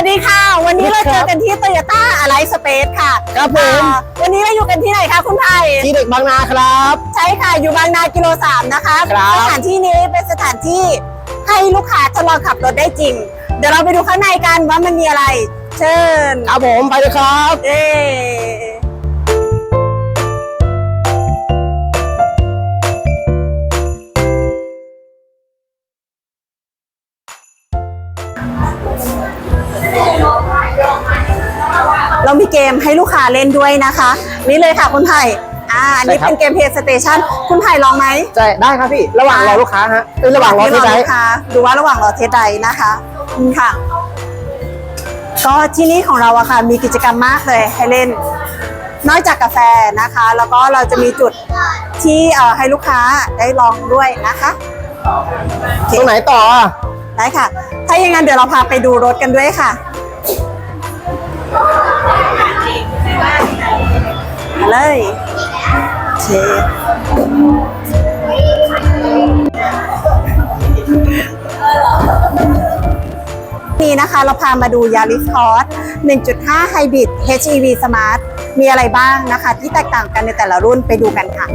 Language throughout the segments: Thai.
วัสดีค่ะ วันนี้เราเจอกันที่ Toyota Alight Space ค่ะครับผมอ่าวันนี้เราอยู่กันที่ไหนคะคุณไผ่ที่เด็กบางนาครับ ใช่ค่ะอยู่บางนากิโลสามนะคะครับสถานที่นี้เป็นสถานที่ให้ลูกค้าทดลองขับรถได้จริง เดี๋ยวเราไปดูข้างในกันว่ามันมีอะไร เชิญครับผมไปเลยครับเย้ เรามีเกมให้ลูกค้าเล่นด้วยนะคะ นี่เลยค่ะคุณไผ่อ่าอันนี้ใช่ครับ เป็นเกมเพย์สเตชันคุณไผ่ลองไหม ใช่ได้ครับพี่ ระหว่างรอลูกค้าฮะเอ้ยระหว่างรอที่ไหน ลูกค้าดูว่าระหว่างรอเทสใดนะคะอืมค่ะ ก็ที่นี่ของเราอะค่ะ มีกิจกรรมมากเลยให้เล่น นอกจากกาแฟนะคะ แล้วก็เราจะมีจุดที่เอ่อให้ลูกค้าได้ลองด้วยนะคะโอเคตรงไหนต่ออะได้ค่ะ ถ้าอย่างนั้นเดี๋ยวเราพาไปดูรถกันด้วยค่ะ เลยเคนี่นะคะเราพามาดูยาริสคอร์ส1.5 Hybrid HEV Smart มีอะไรบ้างนะคะ ที่แตกต่างกันในแต่ละรุ่นไปดูกันค่ะ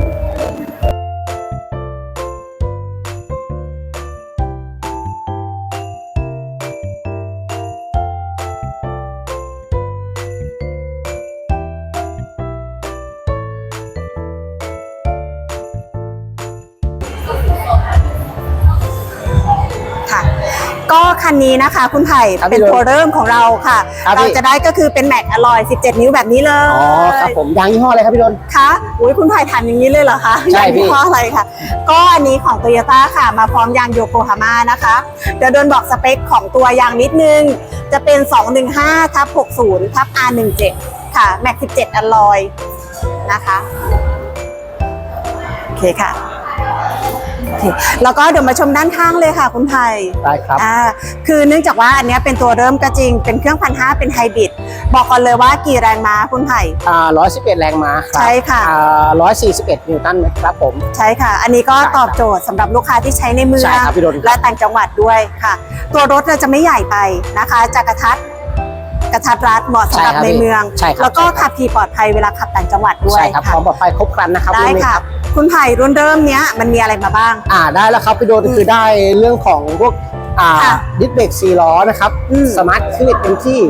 นนี้นะคะ คุณไผ่ครับเป็นพี่ตัวเริ่มของเราค่ะ ครับเราพี่ จะได้ก็คือเป็นแม็กอลอย 17 นิ้วแบบนี้เลยอ๋อ ครับผมยางยี่ห้ออะไรครับพี่ดน คะอุ้ยคุณไผ่ทานอย่างนี้เลยเหรอคะใช่ยางพี่ยี่ห้ออะไรค่ะ ก็อันนี้ของโตโยต้าค่ะ มาพร้อมยางโยโกฮาม่านะคะเดี๋ยวโดนบอกสเปคของตัวยางนิดนึง จะเป็น 215ทับ60ทับ R17 ค่ะแม็ก17อลอยนะคะ โอเคค่ะ โอเคแล้วก็เดี๋ยวมาชมด้านข้างเลยค่ะ คุณไผ่ได้ครับอ่าคือเนื่องจากว่าอันเนี้ยเป็นตัวเริ่มก็จริง เป็นเครื่องพันห้าเป็นไฮบริดบอกก่อนเลยว่ากี่แรงม้าคุณไผ่อ่าร้อยสิบเอ็ดแรงม้าครับใช่ค่ะ อ่าร้อยสี่สิบเอ็ดนิวตันนะครับผม ใช่ค่ะ อันนี้ก็ใช่ครับตอบโจทย์สำหรับลูกค้าที่ใช้ในเมือใช่งครับพี่ดนและต่างจังหวัดด้วยค่ะ ตัวรถเราจะไม่ใหญ่ไปนะคะจะกระทัด กระทัดรัดเหมาะสำหรับใช่ครับในเมือง ใช่ครับแล้วก็ใช่ครับ ขับขี่ปลอดภัยเวลาขับต่างจังหวัดด้วยใช่ครับคค่ะวามปลอดภัยครบครันนะครับได้รุ่นนี้ค่ะ รับคุณไผ่รุ่นเริ่มเนี้ยมันมีอะไรมาบ้าง อ่าได้แล้วครับพี่โดนอืมคือได้เรื่องของพวกอ่าค่ะดิสเบรกซีล้อนะครับอืม สมาร์ทคลิกเต็มที่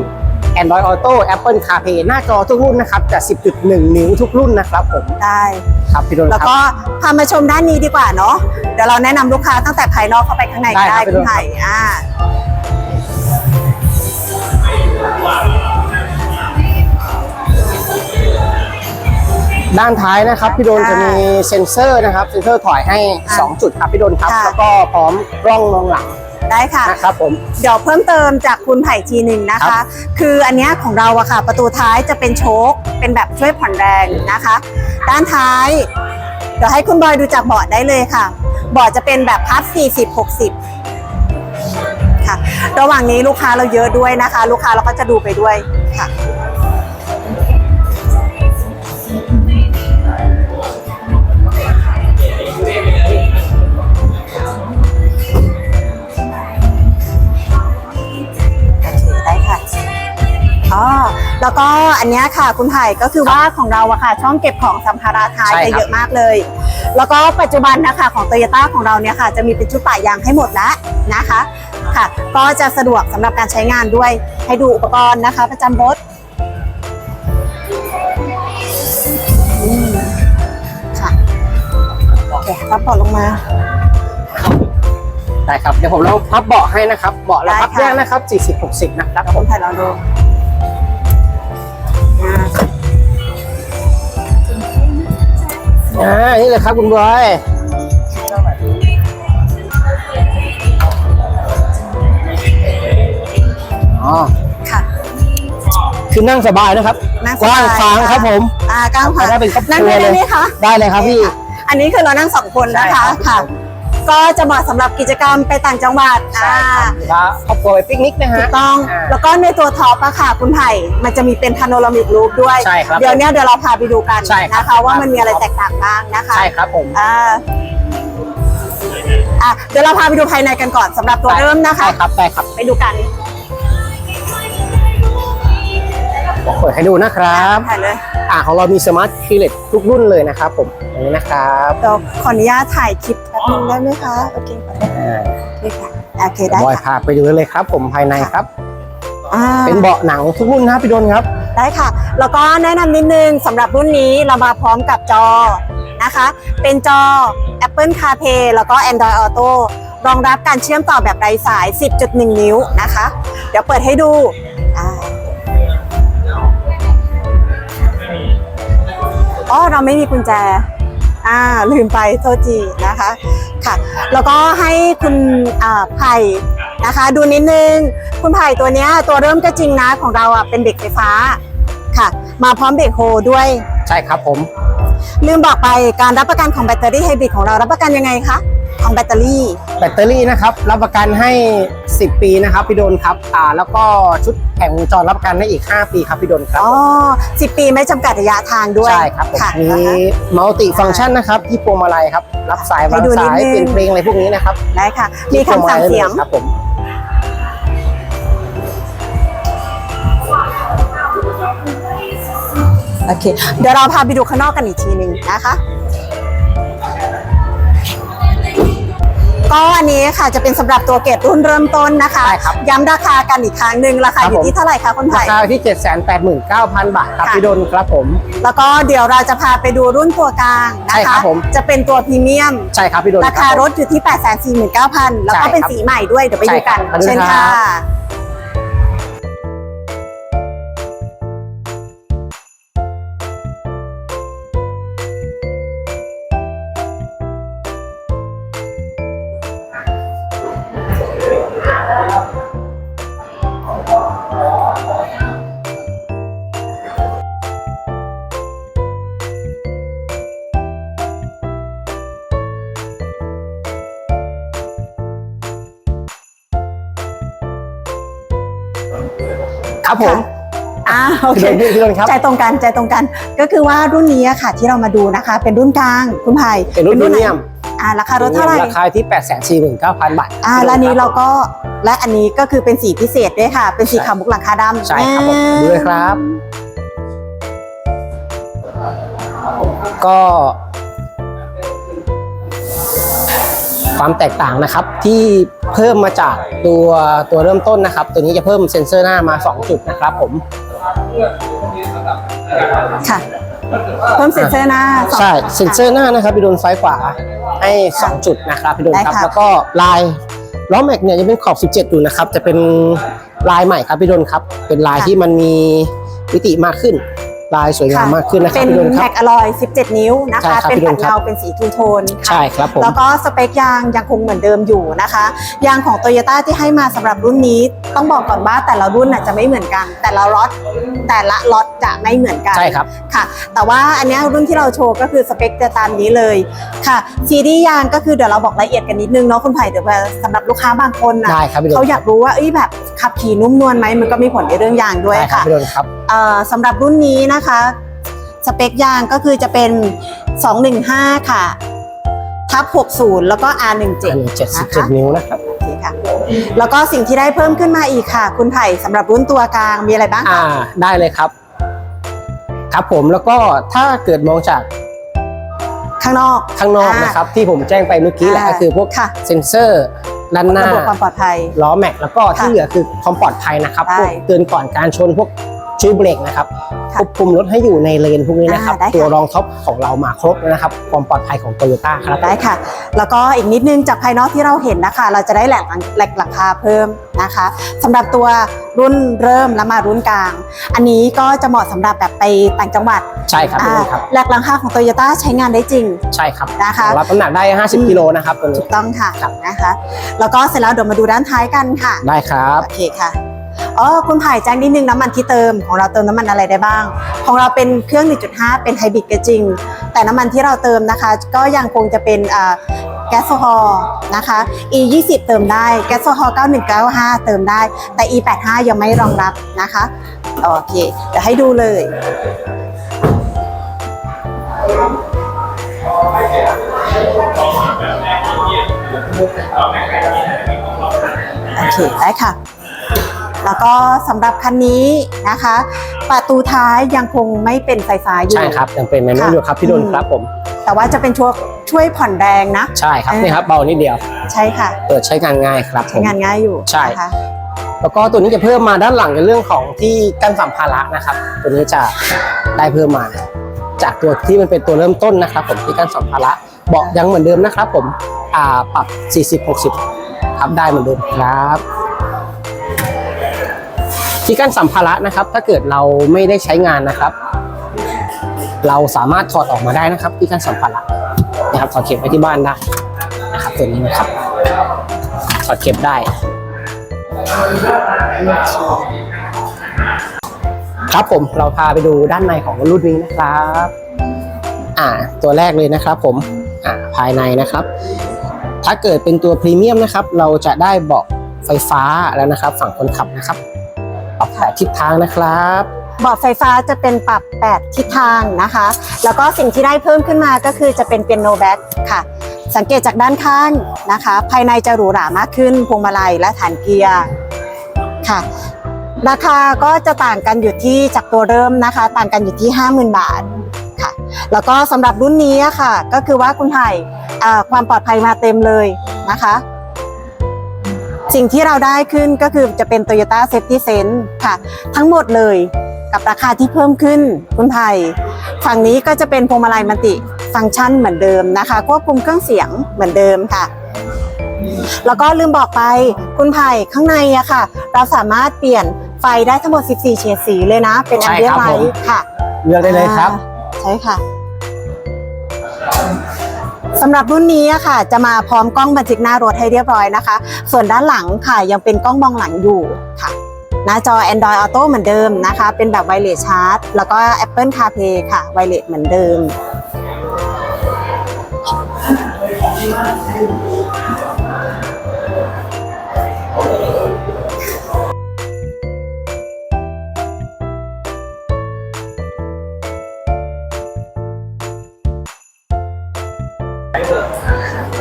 Android Auto Apple CarPlay หน้าจอทุกรุ่นนะครับจะ10.1 นิ้วทุกรุ่นนะครับผมได้ ครับพี่โดนแล้วครับก็พามาชมด้านนี้ดีกว่าเนาะเดี๋ยวเราแนะนำลูกค้าตั้งแต่ภายนอกเข้าไปข้างในได้ก็ครัได้บคุณไผ่อ่า ด้านท้ายนะครับพี่โดนค่ะจะมีเซ็นเซอร์นะครับเซ็นเซอร์ถอยให้อะ2จุดครับพี่โดนครับ ค่ะ แล้วก็พร้อมกล้องมองหลังได้ค่ะ นะครับผม เดี๋ยวเพิ่มเติมจากคุณไผ่ทีหนึ่งนะครัคะ บ คืออันเนี้ยของเราอะค่ะ ประตูท้ายจะเป็นโชคเป็นแบบช่วยผ่อนแรงนะคะ ด้านท้าย เดี๋ยวให้คุณบอยดูจากเบาะได้เลยค่ะ เบาะจะเป็นแบบพับ 40 60 ค่ะ ระหว่างนี้ลูกค้าเราเยอะด้วยนะคะ ลูกค้าเราก็จะดูไปด้วยค่ะ แล้วก็อันเนี้ยค่ะคุณไผ่ก็คือว่าของเราอะค่ะ ช่องเก็บของสัมภาระท้ายใช่จะครับเยอะมากเลย แล้วก็ปัจจุบันนะคะของโตโยต้าของเราเนี่ยค่ะ จะมีเป็นชุดป่ายางให้หมดแล้วนะคะค่ะ ก็จะสะดวกสำหรับการใช้งานด้วยให้ดูอุปกรณ์นะคะ ประจำรถอืมค่ะโอเครับปอดลงมาได้ครับเดี๋ยวผมลองพับเบาะให้นะครับเบาะแล้วได้พับค่ะแยกนะครับ 40 60 นะครับผคุมณไผ่ลองดู อ่าอ่า นี่เลยครับคุณบอยอ๋อค่ะ คือนั่งสบายนะครับ นั่งสกบายว้างขวางครับผม อ่ากลางขวางได้เป็นครอบครัวนั่งได้เลยไหมคะได้เลยครับพี่ อันนี้คือเรานั่งสองคนนะคะใช่ครับค่ะ ก็จะเหมาะสำหรับกิจกรรมไปต่างจังหวัดใช่อ่าครับหรือว่าครอบครัวไปปิกนิกนะฮะ ถูกต้องาแล้วก็ในตัวท็อปอะค่ะคุณไผ่มันจะมีเป็นพาโนรามิกรูปด้วย ใช่ครับเดี๋ยวเนี้ยเดี๋ยวเราพาไปดูกันใช่ครับ นะคะ ว่ามันมีอะไรแตกต่างบ้างนะคะใช่ครับผม อ่าอะเดี๋ยวเราพาไปดูภายในกันก่อนสำหรับตัวเริ่มนะคะได้ครับได้ครับ ไปดูกัน เปิดให้ดูนะครับถ่ายเลยอ่าของเรามีสมาร์ทคีเลตทุกรุ่นเลยนะครับผมอย่างนี้นะครับเดี๋ยวขออนุญาตถ่ายคลิปแป๊บนึงได้ไหมคะโอเคค่ะอ่าโอเคค่ะโอเคได้บอยค่ะพาไปดูเลยครับ ผมภายในครับ อ่าเป็นเบาะหนังทุกรุ่นนะพี่ดนครับ ได้ค่ะ แล้วก็แนะนำนิดนึงสำหรับรุ่นนี้เรามาพร้อมกับจอนะคะ เป็นจอ Apple CarPlay แล้วก็ Android Auto รองรับการเชื่อมต่อแบบไร้สาย 10.1 นิ้วนะคะ เดี๋ยวเปิดให้ดูอ่า อ๋อเราไม่มีกุญแจอ่าลืมไปโทษทีนะคะค่ะ แล้วก็ให้คุณอ่าไผ่นะคะ ดูนิดนึง คุณไผ่ตัวเนี้ยตัวเริ่มก็จริงนะของเราอะเป็นเบรกไฟฟ้าค่ะ มาพร้อมเบรกโฮด้วยใช่ครับผม ลืมบอกไปการรับประกันของแบตเตอรี่ไฮบริดของเรารับประกันยังไงคะของแบตเตอรี่ แบตเตอรี่นะครับ รับประกันให้ 10 ปีนะครับพี่ดนครับอ่าแล้วก็ชุดแผงวงจรรับประกันให้อีก 5 ปีครับพี่ดนครับอ๋อสิปีไม่จำกัดระยะทางด้วยใช่ครับผมค่ะมีมัลติฟัง c t ชันนะครับที่พวงมาลัยครับรับสายวางให้ดูนิดสายนึงเปลี่ยนเพลงอะไรพวกนี้นะครับได้ค่ะ มีที่พวคำสั่งมาลัเสียงลครับผมโอเคเดี๋ยวเราพาไปดูข้างนอกกันอีกทีหนึ่งนะคะ ก็อันนี้ค่ะจะเป็นสำหรับตัวเกรดรุ่นเริ่มต้นนะคะใช่ครับย้ำราคากันอีกครั้งหนึ่งราคาครับอยู่ผมที่เท่าไหร่คะคุณราไผ่คาที่ 789,000 บาทครับค่ะพี่ดนครับผม แล้วก็เดี๋ยวเราจะพาไปดูรุ่นตัวกลางนะใช่ครัคะบผมจะเป็นตัวพรีเมียมใช่ครับพี่ดนราคารถอยู่ที่ 849,000 แล้วก็ใช่ครับเป็นสีใหม่ด้วยเดี๋ยวไปดูกันใช่ครับเชิญขอบคุณครัค่ะ ครับผมอ่าโอเคพี่ดนพี่ดนครับใจตรงกันใจตรงกัน ก็คือว่ารุ่นนี้อะค่ะที่เรามาดูนะคะ เป็นรุ่นกลางคุณไผ่เป็นรุ่นพรีไหเมียมอ่าราคารถเท่าไหร่ราคาที่ 849,000 บาทอ่าและนี้เราก็และอันนี้ก็คือเป็นสีพิเศษด้วยค่ะ เป็นสีขาวมุกหลังคาดำใช่ครับผมดูเลยครับ ก็ ความแตกต่างนะครับที่เพิ่มมาจากตัวตัวเริ่มต้นนะครับ ตัวนี้จะเพิ่มเซ็นเซอร์หน้ามา 2 จุดนะครับผมค่ะ เพิ่มเซ็นเซอร์หน้าสอง ใช่เซ็นเซอร์หน้านะครับพี่โดนซ้ายขวาให้2จุดนะครับพี่โดนครับ ได้ค่ะ แล้วก็ลายล้อแม็กเนี่ยจะเป็นขอบ 17 อยู่นะครับจะเป็นลายใหม่ครับพี่โดนครับ เป็นลายที่มันมีมิติมากขึ้น ลายสวยงามมากขึ้นนะครัเป็บนพี่โดนครัแม็บกอลอย17 นิ้วนะใช่คะ ครับเป็นพี่ดปันดครับ เงาเป็นสีทูโทนค่ะ ใช่ครับผม แล้วก็สเปคยางยังคงเหมือนเดิมอยู่นะคะ ยางของโตโยต้าที่ให้มาสำหรับรุ่นนี้ ต้องบอกก่อนว่าแต่ละรุ่นน่ะจะไม่เหมือนกัน แต่ละล็อตแต่ละล็อตจะไม่เหมือนกันใช่ครับ ค่ะ แต่ว่าอันเนี้ยรุ่นที่เราโชว์ก็คือสเปคจะตามนี้เลยค่ะซีรีส์ยางก็คือเดี๋ยวเราบอกรายละเอียดกันนิดนึงเนาะคุณไผ่เดี๋ยวสำหรับลูกค้าบางคนน่ะได้ครับพี่โดนเขาอยากรู้ว่าเอ้ยแบบขับขี่นุ่มนวลไหมมันก็มีผลในเรื่องยางด้วยได้ครับค่ะ พี่โดนครับเอ่อ สำหรับรุ่นนี้นะคะ สเปคยางก็คือจะเป็น 215 ค่ะ ทับ 60 แล้วก็ R17 อันนี้นะคะ77นิ้วนะครับโอเคค่ะแล้วก็สิ่งที่ได้เพิ่มขึ้นมาอีกค่ะ คุณไผ่สำหรับรุ่นตัวกลางมีอะไรบ้างอ่าคะได้เลยครับ ครับผมแล้วก็ถ้าเกิดมองจากข้างนอกข้างนอกอ่านนะครับ ที่ผมแจ้งไปเมื่อกี้แหละอ่าก็คือพวกค่ะเซ็นเซอร์ด้านหน้าระบบความปลอดภัยล้อแม็กแล้วก็ที่ค่ะเหลือคือความปลอดภัยนะครับได้พวกเตือนก่อนการชนพวก ช่วยเบรกนะครับค่ะควบคุมรถให้อยู่ในเลนพวกนี้นะครับอ่าได้ค่ะตัวรองท็อปของเรามาครบนะครับ ความปลอดภัยของโตโยต้าครับได้ค่ะ แล้วก็อีกนิดนึงจากภายนอกที่เราเห็นนะคะ เราจะได้แหลกแหลกหลังคาเพิ่มนะคะสำหรับตัวรุ่นเริ่มแล้วมารุ่นกลาง อันนี้ก็จะเหมาะสำหรับแบบไปต่างจังหวัดใช่ครับพี่อ่านุ่นครับแหลกหลังคาของโตโยต้าใช้งานได้จริง ใช่ครับนะคะรับน้ำหนักได้ 50กิโลนะครับตัวถูนี้กต้องค่ะครับนะคะ แล้วก็เสร็จแล้วเดี๋ยวมาดูด้านท้ายกันค่ะ ได้ครับโอเคค่ะ อ๋อคุณผ่ายแจ้งนิดนึงน้ำมันที่เติมของเราเติมน้ำมันอะไรได้บ้าง ของเราเป็นเครื่อง 1.5 เป็นไฮบริดก็จริง แต่น้ำมันที่เราเติมนะคะ ก็ยังคงจะเป็นแก๊สโซฮอล์นะคะ E 20เติมได้แก๊สโซฮอล์9195 เติมได้ แต่ E 85ยังไม่รองรับนะคะโอเคเดี๋ยวให้ดูเลยโอเคได้ค่ะ แล้วก็สำหรับคันนี้นะคะ ประตูท้ายยังคงไม่เป็นไฟฟ้าอยู่ใช่ครับยังเป็นแมนนวลค่ะอยู่ครับพี่ดนอืมครับผม แต่ว่าจะเป็นช่วยช่วยผ่อนแรงนะ ใช่ครับเออนี่ครับเบานิดเดียวใช่ค่ะ เปิดใช้งานง่ายครับผใช้มงานง่ายอยู่ใช่นะคะแล้วก็ตัวนี้จะเพิ่มมาด้านหลังในเรื่องของที่กั้นสัมภาระนะครับ ตัวนี้จะได้เพิ่มมา จากตัวที่มันเป็นตัวเริ่มต้นนะครับผมที่กั้นสัมภาระเบาะยังเหมือนเดิมนะครับ ผมอ่าปรับ 40-60ครับได้เหมือนเดิมครับ ที่กั้นสัมภาระนะครับ ถ้าเกิดเราไม่ได้ใช้งานนะครับ เราสามารถถอดออกมาได้นะครับ ที่กั้นสัมภาระนะครับถอดเข็มไว้ที่บ้านได้นะครับตัวนี้นะครับถอดเข็มได้ครับผมเราพาไปดูด้านในของรุ่นนี้นะครับ อ่า ตัวแรกเลยนะครับผม อ่า ภายในนะครับ ถ้าเกิดเป็นตัวพรีเมียมนะครับ เราจะได้เบาะไฟฟ้าแล้วนะครับ ฝั่งคนขับนะครับ รับทิศทางนะครับเบาะไฟฟ้าจะเป็นปรับ 8 ทิศทางนะคะ แล้วก็สิ่งที่ได้เพิ่มขึ้นมาก็คือจะเป็นเปียโนแบ็กค่ะ สังเกตจากด้านข้างนะคะ ภายในจะหรูหรามากขึ้นพวงมาลัยและฐานเกียร์ค่ะ ราคาก็จะต่างกันอยู่ที่จากตัวเริ่มนะคะ ต่างกันอยู่ที่ 50,000 บาทค่ะ แล้วก็สำหรับรุ่นนี้ค่ะ ก็คือว่าคุณไผ่ความปลอดภัยมาเต็มเลยนะคะ สิ่งที่เราได้ขึ้นก็คือจะเป็น Toyota Safety Sense ค่ะ ทั้งหมดเลยกับราคาที่เพิ่มขึ้นคุณไผ่ฝั่งนี้ก็จะเป็นพวงมาลัยมัลติฟังก์ชันเหมือนเดิมนะคะควบคุมเครื่องเสียงเหมือนเดิมค่ะ แล้วก็ลืมบอกไปคุณไผ่ข้างในอะค่ะ เราสามารถเปลี่ยนไฟได้ทั้งหมด 14 เฉดสีเลยนะ เป็นใช่แอมเบียครับไลผมท์ค่ะ เลือกได้เลยครับอ่าใช่ค่ะ สำหรับรุ่นนี้ค่ะ จะมาพร้อมกล้องบันทึกหน้ารถให้เรียบร้อยนะคะ ส่วนด้านหลังค่ะยังเป็นกล้องมองหลังอยู่ค่ะ หน้าจอ Android Auto เหมือนเดิมนะคะ เป็นแบบไวเลสชาร์จแล้วก็ Apple CarPlay ค่ะไวเลสเหมือนเดิม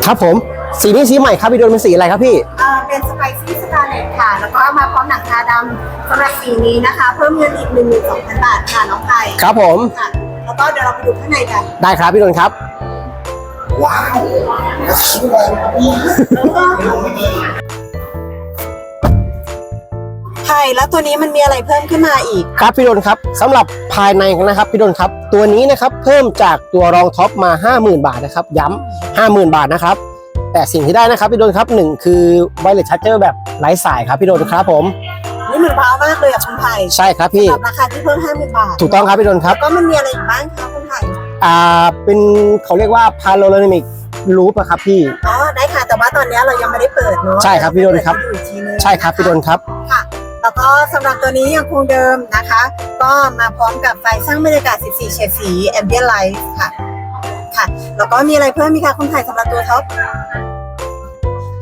ครับผม สีนี้สีใหม่ครับพี่ดนเป็นสีอะไรครับพี่อ่าเป็นสไปซี่สกาเลตค่ะ แล้วก็มาพร้อมหนังคาดำสำหรับสีนี้นะคะ เพิ่มเงินอีก 12,000 บาทค่ะน้องไทยครับผม ค่ะแล้วก็เดี๋ยวเราไปดูข้างในกันได้ครับพี่ดนครับใช่แล้วตัวนี้มันมีอะไรเพิ่มขึ้นมาอีก ครับพี่ดนครับสำหรับภายในนะครับพี่ดนครับ ตัวนี้นะครับเพิ่มจากตัวรองท็อปมา 50,000 บาทนะครับย้ำ50,000 บาทนะครับ แต่สิ่งที่ได้นะครับพี่ดนครับหนึ่งคือไวเลสชาร์เจอร์แบบไร้สายครับพี่ดนครับผมนี่เหมือนว้าวมากเลยอะคุณไผ่ใช่ครับพี่สำหรับราคาที่เพิ่ม 50,000 บาท ถูกต้องครับพี่ดนครับก็มันมีอะไรอีกบ้างคะคุณไผ่อ่าเป็นเขาเรียกว่าพาโล r ามิกลูปครับพี่ อ๋อ ได้ค่ะ แต่ว่าตอนนี้เรายังไม่ได้เปิดเนาะ ใช่ครับพี่ดนครับเปิดให้ดูอีกทีนึงใช่ครับพี่ดนครับ ค่ะ แล้วก็สำหรับตัวนี้ยังคงเดิมนะคะ ก็มาพร้อมกับไฟสร้างบรรยากาศ 14 เฉดสี Ambient Light ค่ะ ค่ะ แล้วก็มีอะไรเพิ่มมีคะคุณไผ่สำหรับตัวท็อป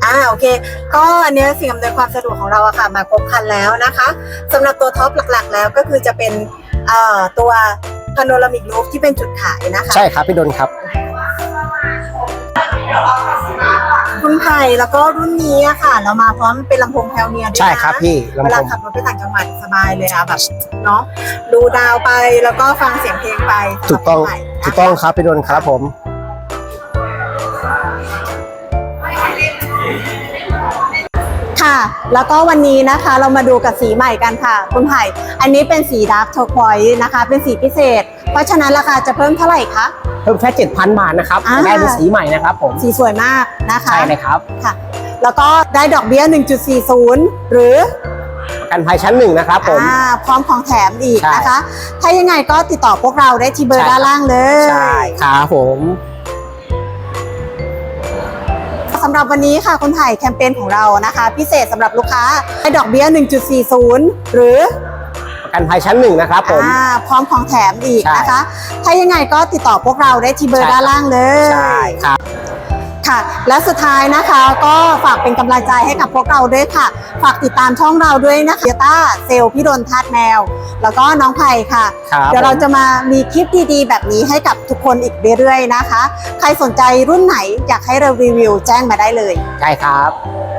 อ่าโอเค ก็อันนี้สิ่งอำนวยความสะดวกของเราอะค่ะ มาครบครันแล้วนะคะสำหรับตัวท็อปหลักๆ แล้วก็คือจะเป็นเอ่อตัวพาโนรามิก o ูฟที่เป็นจุดขายนะคะ ใช่ครับพี่ดนครับ คุณไผ่แล้วก็รุ่นนี้อะค่ะ เรามาพร้อมเป็นลำโพงแพลเนียด้วยนะใช่ครับพี่เวลำลาโพงขับรถไปต่างจังหวัดสบายเลยอะแบบเนาะดูดาวไปแล้วก็ฟังเสียงเพลงไปถูกต้องสำหรับคุณไผ่นะคะถูกต้องครับพี่ดนครับผม ค่ะ แล้วก็วันนี้นะคะเรามาดูกับสีใหม่กันค่ะ คุณไผ่อันนี้เป็นสีดาร์กโทคอยนะคะ เป็นสีพิเศษ เพราะฉะนั้นราคาจะเพิ่มเท่าไหร่คะ เพิ่มแค่ 7,000 บาทนะครับอ่าได้เป็นสีใหม่นะครับผมสีสวยมากนะคะ ใช่เลยครับค่ะ แล้วก็ได้ดอกเบี้ย 1.40 หรือประกันภัยชั้นหนึ่งนะครับผม อ่าพร้อมของแถมอีกใช่นะคะ ถ้ายังไงก็ติดต่อพวกเราได้ที่เบอร์ใช่ครับด้านล่างเลยใช่ครับผม สำหรับวันนี้ค่ะคุณไผ่แคมเปญของเรานะคะ พิเศษสำหรับลูกค้าได้ดอกเบี้ย 1.40 หรือประ กันภัยชั้นหนึ่งนะครับผม อ่าพร้อมของแถมอีกใช่นะคะ ถ้ายังไงก็ติดต่อพวกเราได้ที่เบอร์ใช่ครับด้านล่างเลยใช่ครับค่ะ และสุดท้ายนะคะก็ฝากเป็นกำลังใจให้กับพวกเราด้วยค่ะ ฝากติดตามช่องเราด้วยนะคะเดต้าเซลพี่ดนทาดแมว แล้วก็น้องไผ่ค่ะ ครับเดี๋ยวเราผมจะมามีคลิปดีๆ แบบนี้ให้กับทุกคนอีกเรื่อยๆนะคะ ใครสนใจรุ่นไหนอยากให้เรารีวิวแจ้งมาได้เลย ใช่ครับค